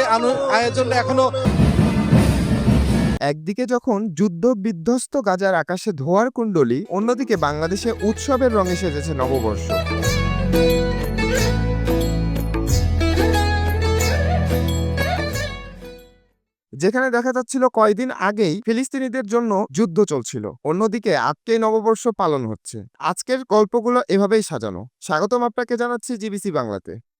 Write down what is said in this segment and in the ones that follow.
আনো- আয়োজনটা এখনও একদিকে যখন যুদ্ধ বিধ্বস্ত গাজার আকাশে ধোয়ার কুণ্ডলি, অন্যদিকে বাংলাদেশে উৎসবের রঙে সেজেছে নববর্ষ। যেখানে দেখা যাচ্ছিল কয়দিন আগেই ফিলিস্তিনিদের জন্য যুদ্ধ চলছিল। অন্যদিকে আজকেই নববর্ষ পালন হচ্ছে। আজকের গল্পগুলো এভাবেই সাজানো। স্বাগতম আপনাকে জানাচ্ছি জিবিসি বাংলাতে।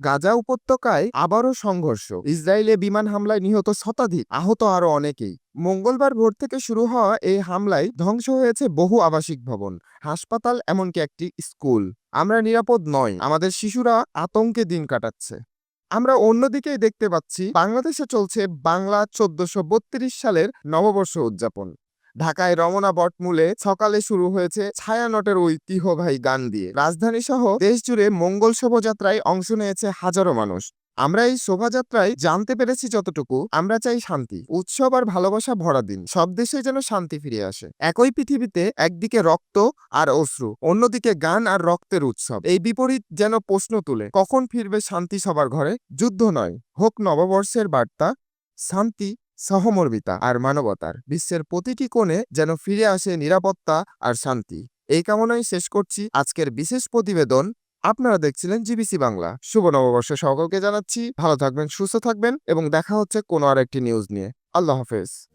গাজা উপত্যকায় আবারও সংঘর্ষ। ইসরায়েলে বিমান হামলায় নিহত শতাধিক, আহত আরও অনেকেই। মঙ্গলবার ভোর থেকে শুরু হওয়া এই হামলায় ধ্বংস হয়েছে বহু আবাসিক ভবন, হাসপাতাল এমনকি একটি স্কুল। আমরা নিরাপদ নয় আমাদের শিশুরা আতঙ্কে দিন কাটাচ্ছে। আমরা অন্যদিকেই দেখতে পাচ্ছি, বাংলাদেশে চলছে বাংলা চোদ্দশো সালের নববর্ষ উদযাপন। ঢাকায় রমনা বটমূলে সকালে শুরু হয়েছে ছায়ানটের ঐতিহ্যবাহী গান দিয়ে। রাজধানী সহ দেশ জুড়ে মঙ্গল শোভাযাত্রায় অংশ নিয়েছে হাজারো মানুষ। আমরা এই শোভাযাত্রায় জানতে পেরেছি যতটুকু, আমরা চাই শান্তি, উৎসব আর ভালোবাসা ভরা দিন, সব দেশে যেন শান্তি ফিরে আসে। একই পৃথিবীতে একদিকে রক্ত আর অশ্রু, অন্যদিকে গান আর রক্তের উৎসব। এই বিপরীত যেন প্রশ্ন তুলে, কখন ফিরবে শান্তি সবার ঘরে? যুদ্ধ নয়, হোক নববর্ষের বার্তা, শান্তি সহমর্মিতা আর মানবতার। বিশ্বের প্রতিটি কোণে যেন ফিরে আসে নিরাপত্তা আর শান্তি। এই কামনায় শেষ করছি আজকের বিশেষ প্রতিবেদন। আপনারা দেখছিলেন জিবিসি বাংলা। শুভ নববর্ষ সকলকে জানাচ্ছি। ভালো থাকবেন, সুস্থ থাকবেন এবং দেখা হচ্ছে কোনো আর একটি নিউজ নিয়ে। আল্লাহ হাফেজ।